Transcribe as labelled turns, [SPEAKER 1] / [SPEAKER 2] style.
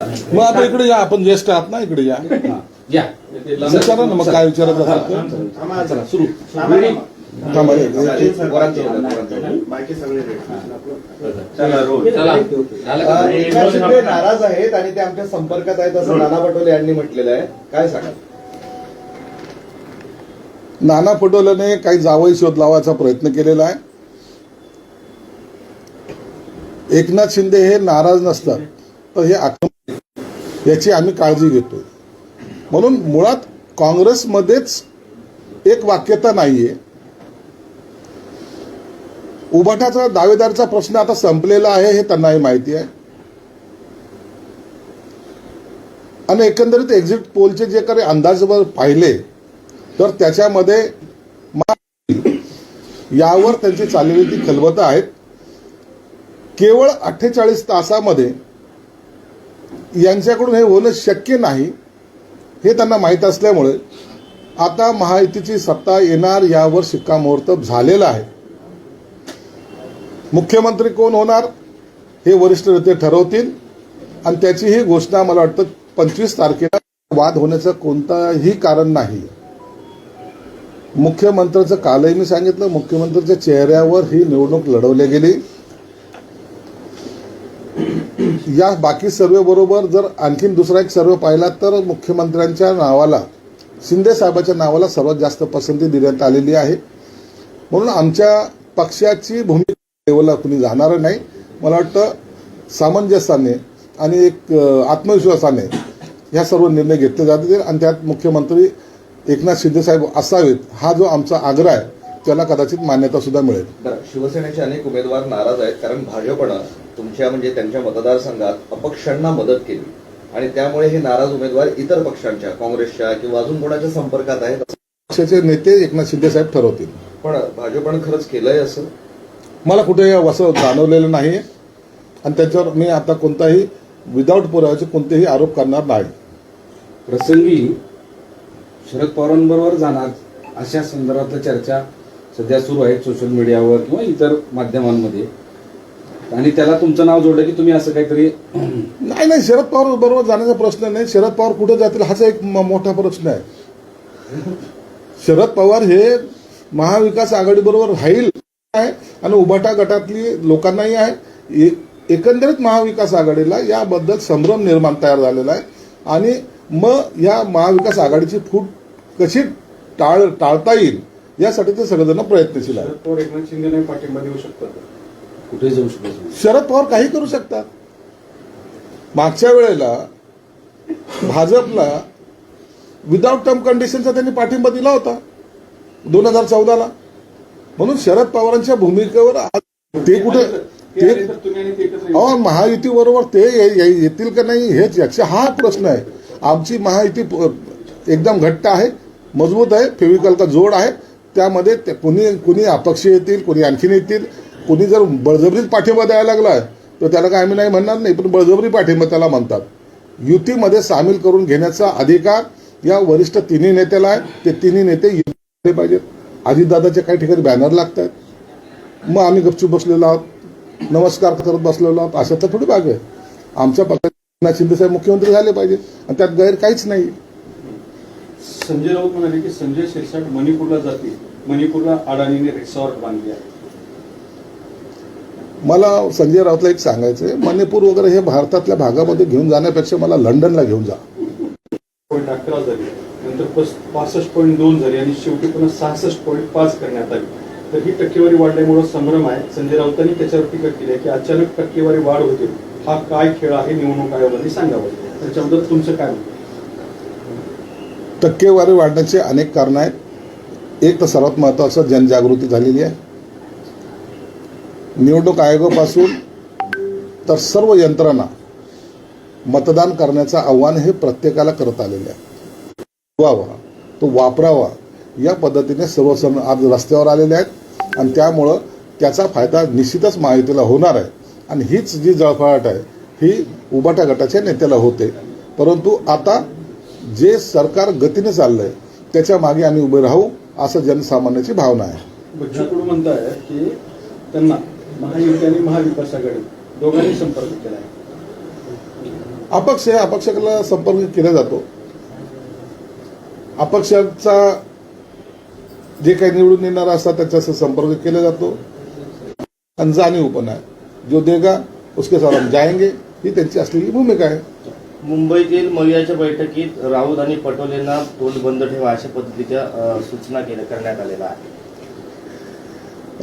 [SPEAKER 1] मग आता इकडे या आपण ज्येष्ठ आहात ना इकडे या.
[SPEAKER 2] हा, या.
[SPEAKER 1] विचारा ना मग काय विचारायचं असेल ते.
[SPEAKER 2] चला सुरू.
[SPEAKER 1] थांबा, एक- एक-
[SPEAKER 3] बाकी सगळे
[SPEAKER 2] चला झालं
[SPEAKER 3] अ,
[SPEAKER 2] का?
[SPEAKER 3] एकनाथ शिंदे नाराज आहेत आणि ते आमच्या संपर्कात आहेत असं नाना पटोले यांनी म्हटलेलं आहे. काय सांगा
[SPEAKER 1] नाना पटोलेने काही जावई शोध लावायचा प्रयत्न केलेला आहे. एकनाथ शिंदे हे नाराज नसतात तर हे आक्रमक याची आम्ही काळजी घेतो म्हणून मुळात काँग्रेसमध्येच एक वाक्यता नाहीये. उभाटाचा दावेदारचा प्रश्न आता संपलेला आहे हे त्यांनाही माहिती आहे. आणि एकंदरीत एक्झिट पोलचे जे काही अंदाज पाहिले तर त्याच्यामध्ये यावर त्यांची चाललेली ती खलबतं आहेत. केवळ अठ्ठेचाळीस तासामध्ये यांच्याकडून हे होणं शक्य नाही हे त्यांना माहीत असल्यामुळे आता महायुतीची सत्ता येणार यावर शिक्कामोर्तब झालेला आहे. मुख्यमंत्री कोण होणार हे वरिष्ठ नेते ठरवतील आणि त्याची ही घोषणा मला वाटतं पंचवीस तारखेला वाद होण्याचं कोणताही कारण नाही. मुख्यमंत्र्याचं कालही मी सांगितलं मुख्यमंत्र्याच्या चेहऱ्यावर ही निवडणूक लढवली गेली. या बाकी सर्वेबरोबर जर आणखीन दुसरा एक सर्वे पाहिला तर मुख्यमंत्र्यांच्या नावाला शिंदे साहेबाच्या नावाला सर्वात जास्त पसंती देण्यात आलेली आहे. म्हणून आमच्या पक्षाची भूमिका लेवलला कुणी जाणार नाही. मला वाटतं सामंजस्याने आणि एक आत्मविश्वासाने ह्या सर्व निर्णय घेतले जातील आणि त्यात मुख्यमंत्री एकनाथ शिंदे साहेब असावेत हा जो आमचा आग्रह आहे त्याला कदाचित मान्यता सुद्धा मिळेल.
[SPEAKER 3] शिवसेनेचे अनेक उमेदवार नाराज आहेत कारण भाजपनं तुमच्या म्हणजे त्यांच्या मतदारसंघात अपक्षांना मदत केली. आणि त्यामुळे हे नाराज उमेदवार इतर पक्षांच्या काँग्रेसच्या किंवा अजून कोणाच्या संपर्कात आहेत?
[SPEAKER 1] पक्षाचे नेते एकनाथ शिंदे साहेब ठरवतील.
[SPEAKER 3] पण भाजपनं खरंच केलंय असं?
[SPEAKER 1] मला कुठे असं जाणवलेलं नाही आणि त्याच्यावर मी आता कोणताही विदाऊट पुराव्याचे कोणतेही आरोप करणार नाही.
[SPEAKER 2] प्रसंगी शरद पवारांबरोबर जाणार अशा संदर्भातल्या चर्चा सध्या सुरू आहेत सोशल मीडियावर किंवा इतर माध्यमांमध्ये. आणि त्याला तुमचं नाव जोडलं की तुम्ही असं काहीतरी
[SPEAKER 1] नाही नाही शरद पवार बरोबर जाण्याचा प्रश्न नाही. शरद पवार कुठे जातील हाच एक मोठा प्रश्न आहे. शरद पवार हे महाविकास आघाडी बरोबर राहील आहे आणि उभाटा गटातली लोकांनाही आहे. एकंदरीत महाविकास आघाडीला याबद्दल संभ्रम निर्माण तयार झालेला आहे. आणि मग या महाविकास आघाडीची फूट कशी टाळ टाळता येईल यासाठी ते सगळेजण प्रयत्नशील आहेत.
[SPEAKER 2] कुठे जाऊ शकतो
[SPEAKER 1] शरद पवार काही करू शकतात. मागच्या वेळेला भाजपला विदाऊट टर्म कंडिशनचा त्यांनी पाठिंबा दिला होता दोन हजार चौदाला. म्हणून शरद पवारांच्या भूमिकेवर ते कुठे
[SPEAKER 4] ते.
[SPEAKER 1] अहो महायुती बरोबर ते येतील का नाही हेच याचा हा प्रश्न आहे. आमची महायुती एकदम घट्ट आहे मजबूत आहे फेविकल का जोड आहे. त्यामध्ये ते कुणी कुणी अपक्ष येतील कुणी आणखीन येतील. कुणी जर बळजबरीत पाठिंबा द्यायला लागला तर त्याला काय आम्ही नाही म्हणणार नाही पण बळजबरी पाठिंबा त्याला म्हणतात. युतीमध्ये सामील करून घेण्याचा अधिकार या वरिष्ठ तिन्ही नेत्याला आहे. ते तिन्ही नेते युती पाहिजेत. अजितदादाच्या काही ठिकाणी बॅनर लागत आहेत मग आम्ही गपचूप बसलेलो आहोत. नमस्कार करत बसलेलो आहोत. अशा तर थोडी बाग आहे. आमच्या पक्षात शिंदे साहेब मुख्यमंत्री झाले पाहिजे आणि त्यात गैर काहीच नाही.
[SPEAKER 4] संजय राऊत म्हणाले की संजय शिरसाट मणिपूरला जाते मणिपूरला अडाणीने रिसॉर्ट बांधले आहे.
[SPEAKER 1] मला संजय राऊतला एक सांगायचं आहे मणिपूर वगैरे हे भारतातल्या भागामध्ये घेऊन जाण्यापेक्षा मला लंडनला घेऊन जा.
[SPEAKER 4] पॉईंट अकरा झाली. नंतर पस- पासष्ट पॉईंट दोन झाली आणि शेवटी पुन्हा सहासष्ट पॉईंट पाच करण्यात आली. तर ही टक्केवारी वाढल्यामुळे संभ्रम आहे. संजय राऊतांनी त्याच्यावर टीका केली आहे की अचानक टक्केवारी वाढ होते. हा काय खेळ आहे निवडणूक आयोगाने सांगावं. त्याच्याबद्दल तुमचं काय?
[SPEAKER 1] टक्केवारी वाढण्याचे अनेक कारण आहेत. एक तर सर्वात महत्वाचं जनजागृती झालेली आहे. निवडणूक आयोगापासून तर सर्व यंत्रणा मतदान करण्याचं आव्हान हे प्रत्येकाला करत आलेले आहे. वावा तो वापरावा या पद्धतीने सर्व सण आज रस्त्यावर आलेले आहेत आणि त्यामुळं त्याचा फायदा निश्चितच महायुतीला होणार आहे. आणि हीच जी जळफळाट आहे ही उबाटा गटाच्या नेत्याला होते. परंतु आता जे सरकार गतीने चाललंय त्याच्यामागे आम्ही उभे राहू असं जनसामान्याची भावना आहे.
[SPEAKER 4] बच्चू म्हणताय की त्यांना महायुती आणि महाविकास आघाडी दोघांनी संपर्क केला आहे
[SPEAKER 1] अपक्ष आहे अपक्षाला संपर्क केला जातो. अपक्षाचा जे काही निवडून येणार असतात त्याच्याशी संपर्क केला जातो. आणि जाणीवपणा आहे. जो देगा उसके साथ हम जाएंगे ही त्यांची असलेली भूमिका आहे.
[SPEAKER 5] मुंबईतील मवियाच्या बैठकीत राऊत आणि पटोलेंना तोंड बंद ठेवा अशा पद्धतीच्या सूचना केल्या करण्यात आलेल्या आहे